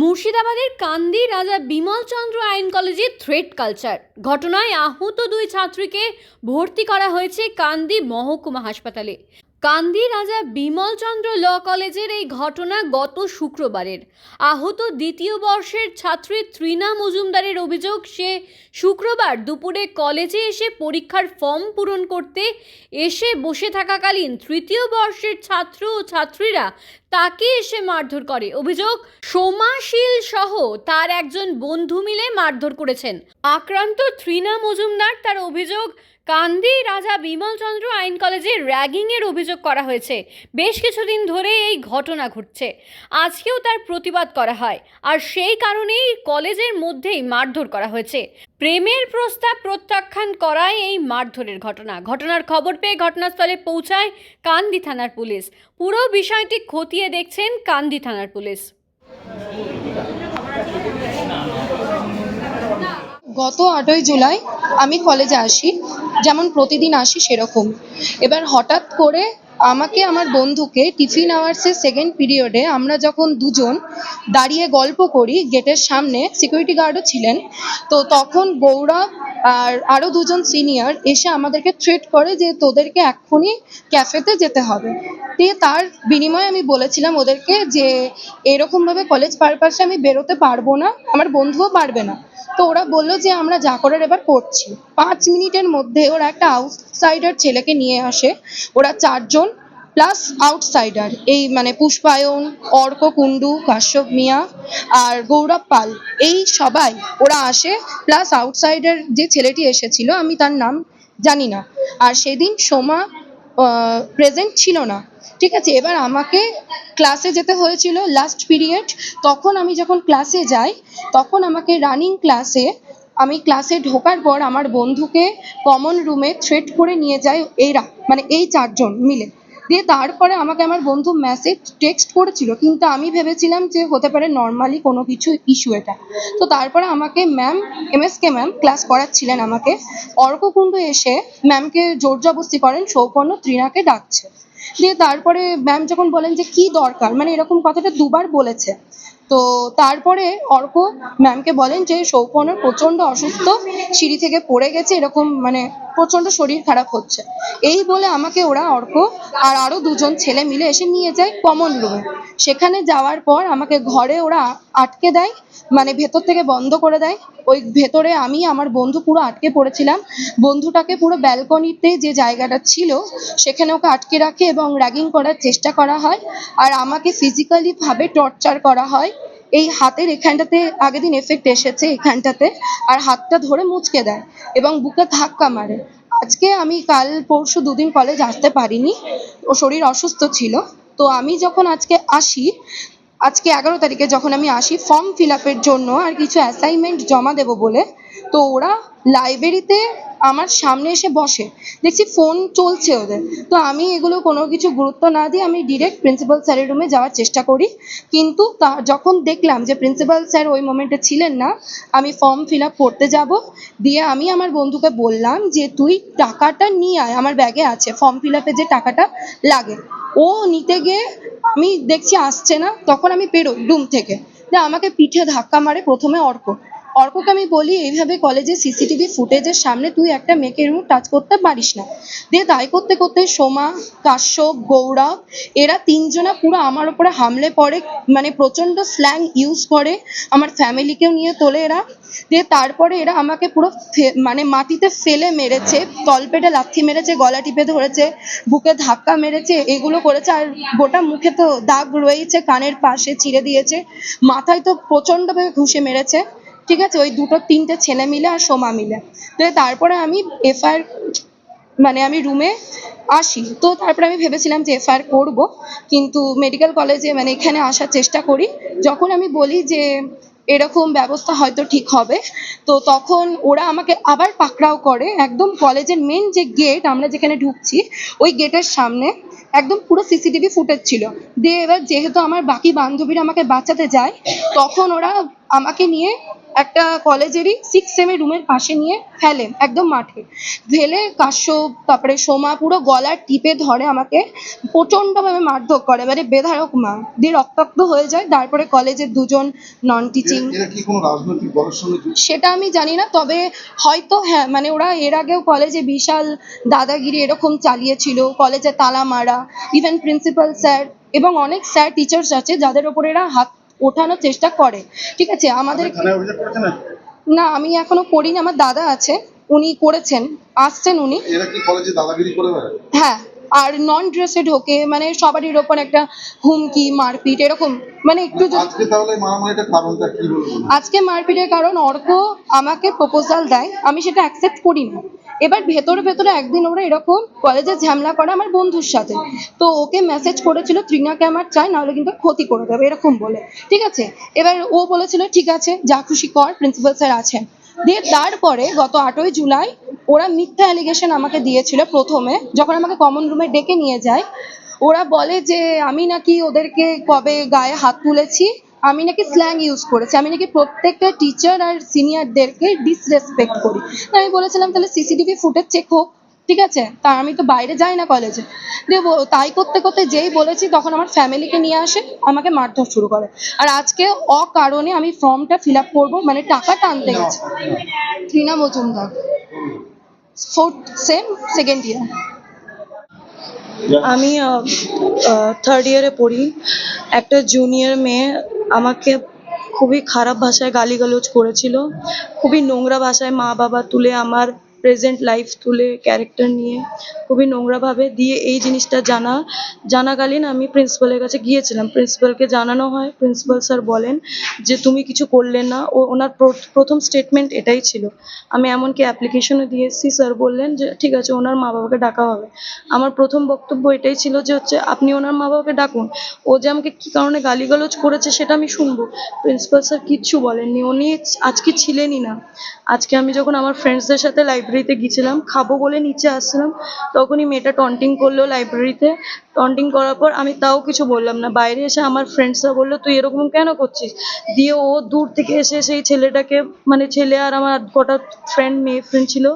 মুর্শিদাবাদের কান্দি রাজা বিমল চন্দ্র আইন কলেজে থ্রেড কালচার। ঘটনায় আহত দুই ছাত্রীকে ভর্তি করা হয়েছে কান্দি মহকুমা হাসপাতালে। কান্দি রাজা বিমল চন্দ্র ল কলেজের এই ঘটনা গত শুক্রবারের। আহত দ্বিতীয় বর্ষের ছাত্রী ত্রিনা মজুমদারের অভিযোগ, সে শুক্রবার দুপুরে কলেজে এসে পরীক্ষার ফর্ম পূরণ করতে এসে বসে থাকাকালীন তৃতীয় বর্ষের ছাত্র ও ছাত্রীরা তাকে এসে মারধর করে। অভিযোগ, সোমাশীল সহ তার একজন বন্ধু মিলে মারধর করেছেন। আক্রান্ত ত্রিনা মজুমদার তার অভিযোগ কান্দি রাজা বিমল চন্দ্র আইন কলেজে র্যাগিংয়ের অভিযোগ করা হয়েছে। বেশ কিছুদিন ধরে এই ঘটনা ঘটছে। আজকেও তার প্রতিবাদ করা হয়। আর সেই কারণেই কলেজের মধ্যেই মারধর করা হয়েছে। প্রেমের প্রস্তাব প্রত্যাখ্যান করায় এই মারধরের ঘটনা। ঘটনার খবর পেয়ে ঘটনাস্থলে পৌঁছায় কান্দি থানার পুলিশ। পুরো বিষয়টি খতিয়ে দেখছেন কান্দি থানার পুলিশ। গত আটই জুলাই আমি কলেজে আসি। যেমন প্রতিদিন আসি সেরকম। এবার হঠাৎ করে আমাকে আমার বন্ধুকে টিফিন আওয়ার্সের সেকেন্ড পিরিয়ডে আমরা যখন দুজন দাঁড়িয়ে গল্প করি গেটের সামনে সিকিউরিটি গার্ডও ছিলেন, তো তখন গৌরব আর আরও দুজন সিনিয়র এসে আমাদেরকে থ্রেট করে যে তোদেরকে এক্ষুনি ক্যাফেতে যেতে হবে। দিয়ে তার বিনিময়ে আমি বলেছিলাম ওদেরকে যে এরকমভাবে কলেজ পারপাসে আমি বেরোতে পারব না, আমার বন্ধুও পারবে না। তো ওরা বলল যে আমরা যা করার এবার করছি। পাঁচ মিনিটের মধ্যে ওরা একটা আউটসাইডার ছেলেকে নিয়ে আসে। ওরা চারজন প্লাস আউটসাইডার এই মানে পুষ্পায়ন, অর্ক, কুণ্ডু, কাশ্যপ, মিয়া আর গৌরব পাল, এই সবাই ওরা আসে প্লাস আউটসাইডার যে ছেলেটি এসেছিল, আমি তার নাম জানি না। আর সেদিন সোমা প্রেজেন্ট ছিল না। ঠিক আছে, এবার আমাকে ক্লাসে যেতে হয়েছিল লাস্ট পিরিয়ড তখন আমি যখন ক্লাসে যাই, তখন আমাকে রানিং ক্লাসে আমি ক্লাসে ঢোকার পর আমার বন্ধুকে কমন রুমে থ্রেট করে নিয়ে যায় এরা মানে এই চারজন মিলে। দিয়ে তারপরে আমাকে আমার বন্ধু মেসেজ টেক্সট করেছিল। কিন্তু আমি ভেবেছিলাম যে হতে পারে নর্মালি কোনো কিছু ইস্যু এটা। তো তারপরে আমাকে ma'am M S K ma'am class করাচ্ছিলেন আমাকে। অর্ককুণ্ড এসে ম্যামকে জোর জবস্তি করেন, সৌপর্ণ ত্রিনাকে ডাকছে। দিয়ে তারপরে ম্যাম যখন বলেন যে কি দরকার? মানে এরকম কথাটা দুবার বলেছে। তো তারপরে অর্ক ম্যামকে বলেন যে সৌপর্ণ প্রচণ্ড অসুস্থ, সিঁড়ি থেকে পড়ে গেছে, এরকম মানে প্রচণ্ড শরীর খারাপ হচ্ছে। এই বলে আমাকে ওরা অর্ক আর আরও দুজন ছেলে মিলে এসে নিয়ে যায় কমন রুমে সেখানে যাওয়ার পর আমাকে ঘরে ওরা আটকে দেয় মানে ভেতর থেকে বন্ধ করে দেয়। ওই ভেতরে আমি আমার বন্ধু পুরো আটকে পড়েছিলাম। বন্ধুটাকে পুরো ব্যালকনিতে যে জায়গাটা ছিল, সেখানে ওকে আটকে রাখে এবং র্যাগিং করার চেষ্টা করা হয়। আর আমাকে ফিজিক্যালি ভাবে টর্চার করা হয়। এই হাতের এখানটাতে আগের দিন এফেক্ট এসেছে এখানটাতে। আর হাতটা ধরে মুচকে দেয় এবং বুকে ধাক্কা মারে। আজকে আমি কাল পরশু দুদিন কলেজ আসতে পারিনি। ও শরীর অসুস্থ ছিল। তো আমি যখন আজকে আসি আজকে এগারো তারিখে যখন আমি আসি ফর্ম ফিল আপের জন্য আর কিছু অ্যাসাইনমেন্ট জমা দেবো বলে, তো ওরা লাইব্রেরিতে আমার সামনে এসে বসে। দেখছি ফোন চলছে ওদের। তো আমি এগুলো কোনো কিছু গুরুত্ব না দিয়ে আমি ডিরেক্ট প্রিন্সিপাল স্যারের রুমে যাওয়ার চেষ্টা করি। কিন্তু তা যখন দেখলাম যে প্রিন্সিপাল স্যার ওই মোমেন্টে ছিলেন না, আমি ফর্ম ফিল আপ করতে যাব। দিয়ে আমি আমার বন্ধুকে বললাম যে, তুই টাকাটা নিয়ে আয়, আমার ব্যাগে আছে। ফর্ম ফিল আপে যে টাকাটা লাগে। ও নিতে গিয়ে আমি দেখছি আসছে না। তখন আমি পেরো রুম থেকে। আমাকে পিঠে ধাক্কা মারে প্রথমে অর্ক। অর্ককে আমি বলি, এইভাবে কলেজে সিসিটিভি ফুটেজের সামনে তুই একটা মেয়েকে এরকম টাচ করতে পারিস না। দিয়ে তাই করতে করতে সোমা, কাশ্যপ, গৌরব, এরা তিনজনা পুরো আমার ওপরে হামলে পড়ে মানে প্রচণ্ড স্ল্যাং ইউজ করে, আমার ফ্যামিলিকেও নিয়ে তোলে এরা। দিয়ে তারপরে এরা আমাকে পুরো মানে মাটিতে ফেলে মেরেছে, তলপেটে লাথি মেরেছে, গলা টিপে ধরেছে, বুকে ধাক্কা মেরেছে, এগুলো করেছে, আর গোটা মুখে তো দাগ রয়েছে কানের পাশে চিড়ে দিয়েছে, মাথায় তো প্রচণ্ডভাবে ঘুষে মেরেছে। ঠিক আছে, ওই দুটো তিনটে ছেলে মিলে আর সোমা মিলে। তো তারপরে আমি এফআইআর মানে আমি রুমে আসি। তো তারপরে আমি ভেবেছিলাম যে এফআইআর করব, কিন্তু মেডিকেল কলেজে মানে এখানে আসার চেষ্টা করি। যখন আমি বলি যে এরকম ব্যবস্থা হয়তো ঠিক হবে, তো তখন ওরা আমাকে আবার পাকড়াও করে। একদম কলেজের মেন যে গেট আমরা যেখানে ঢুকছি, ওই গেটের সামনে একদম পুরো সিসিটিভি ফুটেজ ছিল। দিয়ে এবার যেহেতু আমার বাকি বান্ধবীরা আমাকে বাঁচাতে যায়, তখন ওরা আমাকে নিয়ে একটা কলেজেরই সিক্স সেমি রুমের পাশে নিয়ে ফেলে একদম মাঠে। ফেলে কাশ্যপ তারপরে সোমা পুরো গলার টিপে ধরে আমাকে। প্রচণ্ডভাবে মারধর করে মানে বেধারক মা। দিয়ে রক্তাক্ত হয়ে যায় তারপরে কলেজের দুজন নন টিচিং সেটা আমি জানি না তবে হয়তো হ্যাঁ মানে ওরা এর আগেও কলেজে বিশাল দাদাগিরি এরকম চালিয়েছিল কলেজে তালা মারা ইভেন প্রিন্সিপাল স্যার এবং অনেক স্যার টিচার্স আছে যাদের ওপর এরা হাত ওঠানোর চেষ্টা করে ঠিক আছে আমাদের না? আমি এখনও করিনি আমার দাদা আছে উনি করেছেন আসছেন উনি। হ্যাঁ আর নন ড্রেসে ঢোকে মানে সবারই ওপর একটা হুমকি মারপিট এরকম মানে একটু আজকে তাহলে মারামারিটার কারণটা কি বলবেন আজকে মারপিটের কারণ অর্ক আমাকে প্রপোজাল দেয় আমি সেটা অ্যাকসেপ্ট করি না এবার ভেতরে ভেতরে একদিন ওরা এরকম কলেজে ঝামেলা করে আমার বন্ধুর সাথে। তো ওকে মেসেজ করেছিল, ত্রিনাকে আমার চাই, নাহলে কিন্তু ক্ষতি করে দেবে, এরকম বলে। ঠিক আছে? এবার ও বলেছিল, ঠিক আছে, যা খুশি কর প্রিন্সিপাল স্যার আছেন। দিয়ে তারপরে গত আটই জুলাই ওরা মিথ্যা অ্যালিগেশন আমাকে দিয়েছিল প্রথমে, যখন আমাকে কমন রুমে ডেকে নিয়ে যায়। ওরা বলে যে, আমি নাকি ওদেরকে কবে গায়ে হাত তুলেছি? আমি নাকি স্ল্যাং ইউজ করেছি। আমি নাকি প্রত্যেকটা টিচার আর সিনিয়রদেরকে ডিসরেসপেক্ট করি। আমি বলেছিলাম, তাহলে সিসিটিভি ফুটেজ চেক হোক, ঠিক আছে? তা আমি তো বাইরে যাই না কলেজে তাই করতে করতে যেই বলেছি, তখন আমার ফ্যামিলিকে নিয়ে আসে, আমাকে মারধর শুরু করে। আর আজকে অকারণে আমি ফর্মটা ফিল আপ করব মানে টাকা টানতে গেছি। Trina Majumdar. Fourth sem second year আমি থার্ড ইয়ারে পড়ি। একটা জুনিয়র মেয়ে আমাকে খুবই খারাপ ভাষায় গালিগালাজ করেছিল। খুবই নোংরা ভাষায় মা বাবা তুলে আমার প্রেজেন্ট লাইফ তুলে ক্যারেক্টার নিয়ে খুবই নোংরাভাবে দিয়ে এই জিনিসটা জানা, জানাকালীন আমি প্রিন্সিপালের কাছে গিয়েছিলাম। প্রিন্সিপালকে জানানো হয় প্রিন্সিপাল স্যার বলেন যে তুমি কিছু করলে না। ও, ওনার প্র- প্রথম স্টেটমেন্ট এটাই ছিল। আমি এমনকি অ্যাপ্লিকেশনও দিয়ে এসেছি স্যার বললেন যে, ঠিক আছে, ওনার মা বাবাকে ডাকা হবে। আমার প্রথম বক্তব্য এটাই ছিল যে হচ্ছে, আপনি ওনার মা বাবাকে ডাকুন। ও যে আমাকে কী কারণে গালিগালোজ করেছে সেটা আমি শুনব। প্রিন্সিপাল স্যার কিচ্ছু বলেননি। উনি আজকে ছিলেনই না। আজকে আমি যখন আমার ফ্রেন্ডসদের সাথে লাইব্রেরিতে গিয়েছিলাম, খাব বলে নিচে আসছিলাম। তখনই মেয়েটা টন্টিং করল লাইব্রেরিতে টন্টিং করার পর আমি তাও কিছু বললাম না। বাইরে এসে আমার ফ্রেন্ডসরা বলল, তুই এরকম কেন করছিস? দিয়ে ও দূর থেকে এসে সেই ছেলেটাকে মানে ছেলে আর আমার কটা ফ্রেন্ড মেয়ে ফ্রেন্ড ছিল,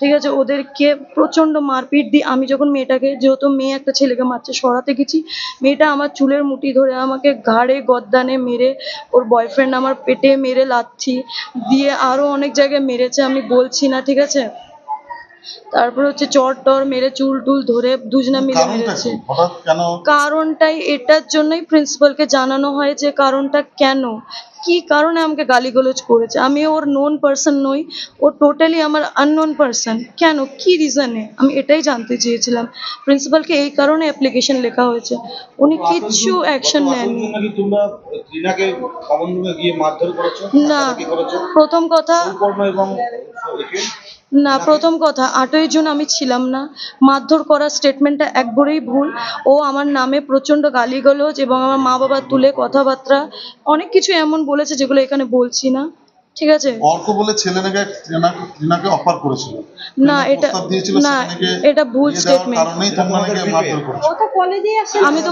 ঠিক আছে, ওদেরকে প্রচণ্ড মারপিট দিয়ে আমি যখন মেয়েটাকে, যেহেতু মেয়ে একটা ছেলেকে মারছে, সরাতে গেছি, মেয়েটা আমার চুলের মুঠি ধরে আমাকে ঘাড়ে গদ্দানে মেরে, ওর বয়ফ্রেন্ড আমার পেটে মেরে লাচ্ছি দিয়ে আরও অনেক জায়গায় মেরেছে, আমি বলছি না, ঠিক আছে? তারপর হচ্ছে চর টর মেরে চুল টুল ধরে দুজনা মিলে মেরেছে। কারণটাই এটার জন্যই প্রিন্সিপালকে জানানো হয় যে কারণটা কেন? কি কারণে আমাকে গালিগালোজ করেছে? আমি ওর নোন পার্সন নই ও টোটালি আমার আননোন পার্সন কেন? কি রিজনে আমি এটাই জানতে চেয়েছিলাম। প্রিন্সিপালকে এই কারণে অ্যাপ্লিকেশন লেখা হয়েছে। উনি কিচ্ছু অ্যাকশন নেননি। না। প্রথম কথা না প্রথম কথা আটই জুন আমি ছিলাম না। মারধর করার স্টেটমেন্টটা একবারেই ভুল। ও আমার নামে প্রচণ্ড গালিগালাজ এবং আমার মা বাবা তুলে কথাবার্তা অনেক কিছু এমন বলেছে যেগুলো এখানে বলছি না। ঠিক আছে। অর্ক বলে ছেলে নাকি ত্রিনাকে অফার করেছিল। না এটা না এটা ভুল স্টেটমেন্ট তোমরা নাকি মারধর করেছ। আমি তো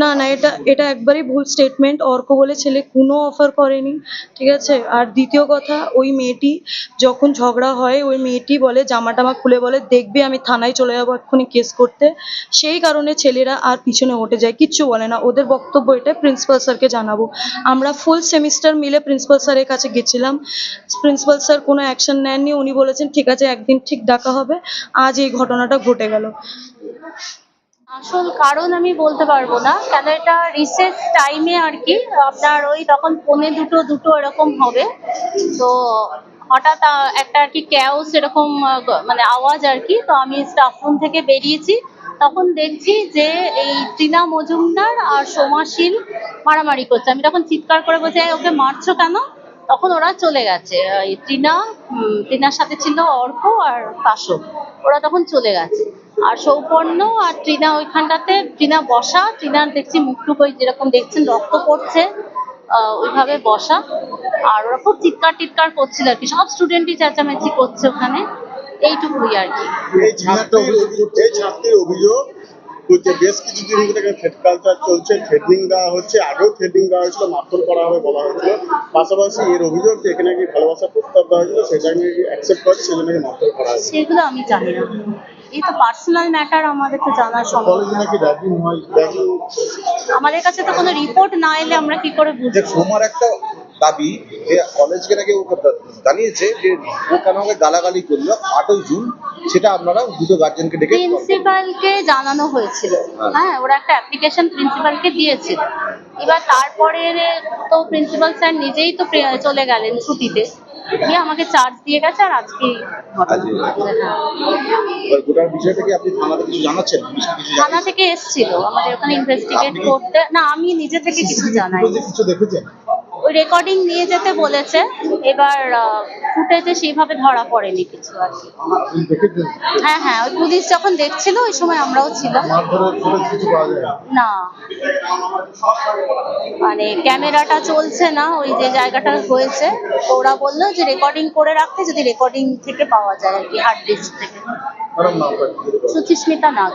না না এটা এটা একবারই ভুল স্টেটমেন্ট অর্ক বলে ছেলে কোনো অফার করেনি ঠিক আছে? আর দ্বিতীয় কথা ওই মেয়েটি যখন ঝগড়া হয় ওই মেয়েটি বলে জামা টামা খুলে বলে দেখবে আমি থানায় চলে যাব এক্ষুনি কেস করতে। সেই কারণে ছেলেরা আর পিছনে উঠে যায় কিচ্ছু বলে না। ওদের বক্তব্য এটা প্রিন্সিপাল স্যারকে জানাব। আমরা ফুল সেমিস্টার মিলে প্রিন্সিপাল স্যারের কাছে গেছিলাম। প্রিন্সিপাল স্যার কোনো অ্যাকশন নেননি, উনি বলেছেন, ঠিক আছে, একদিন ঠিক ডাকা হবে, আজ এই ঘটনাটা ঘটে গেল। আসল কারণ আমি বলতে পারব না, কেন এটা রিসেস টাইমে আর কি, আপনার ওই তখন পৌনে দুটো দুটো এরকম হবে। তো হঠাৎ একটা আর কি ক্যাওস এরকম মানে আওয়াজ আর কি, তো আমি স্টাফ রুম থেকে বেরিয়েছি। তখন দেখছি যে এই টিনা মজুমদার আর সোমাশীল মারামারি করছে। আমি তখন চিৎকার করে বলছি ওকে মারছো কেন? তখন ওরা চলে গেছে। টিনা টিনার সাথে ছিল অর্ক আর কাশব ওরা তখন চলে গেছে। আর সৌপর্ণ আর টিনা ওইখানটাতে, টিনা বসা, টিনার দেখছি মুখটুক যেরকম দেখছেন, রক্ত পড়ছে ওইভাবে বসা। আর ওরা খুব চিৎকার টিৎকার করছিল আর কি। সব স্টুডেন্টই চেঁচামেচি করছে ওখানে। এইটুকুই আর কি। ছাত্রের অভিযোগ হচ্ছে বেশ কিছুদিন থেকে থ্রেড কালচার চলছে থ্রেডিং দেওয়া হচ্ছে আগেও থ্রেডিং দেওয়া হয়েছিল মারধর করা হবে বলা হয়েছিল। পাশাপাশি এর অভিযোগ যে এখানে নাকি ভালোবাসার প্রস্তাব দেওয়া হয়েছিল সেটা নাকি অ্যাকসেপ্ট করে সেজন্য নাকি মারধর করা হয়েছে। সেগুলো আমি জানি না। এই তো পার্সোনাল ম্যাটার আমাদের তো জানার সম্ভব। আমাদের কাছে তো কোনো রিপোর্ট না এলে আমরা কি করে বুঝব? সোমার একটা দাবি যে কলেজকে নাকি ও জানিয়েছে যে ও কেন আমাকে গালাগালি করল আটই জুন সেটা আপনারা দুটো গার্জেনকে ডেকে প্রিন্সিপালকে জানানো হয়েছিল। হ্যাঁ। ওরা একটা অ্যাপ্লিকেশন প্রিন্সিপালকে দিয়েছিল। এবার তারপরে তো প্রিন্সিপাল স্যার নিজেই তো চলে গেলেন ছুটিতে। দিয়ে আমাকে চার্জ দিয়ে গেছে আর আজকে আজকে। গোটার বিষয়টা কি আপনি থানাতে কিছু জানাচ্ছেন? থানা থেকে এসেছিল। আমাদের ওখানে ইনভেস্টিগেট করতে না আমি নিজে থেকে কিছু জানাই কিছু দেখেছেন? রেকর্ডিং নিয়ে যেতে বলেছে এবার ফুটেজে সেইভাবে ধরা পড়েনি কিছু আর কি। হ্যাঁ হ্যাঁ ওই পুলিশ যখন দেখছিল ওই সময় আমরাও ছিলাম। না। না মানে ক্যামেরাটা চলছে না ওই যে জায়গাটা হয়েছে। তো ওরা বলল যে রেকর্ডিং করে রাখতে যদি রেকর্ডিং থেকে পাওয়া যায় আর কি হার্ড ডিস্ক থেকে। সুচিস্মিতা নাগ।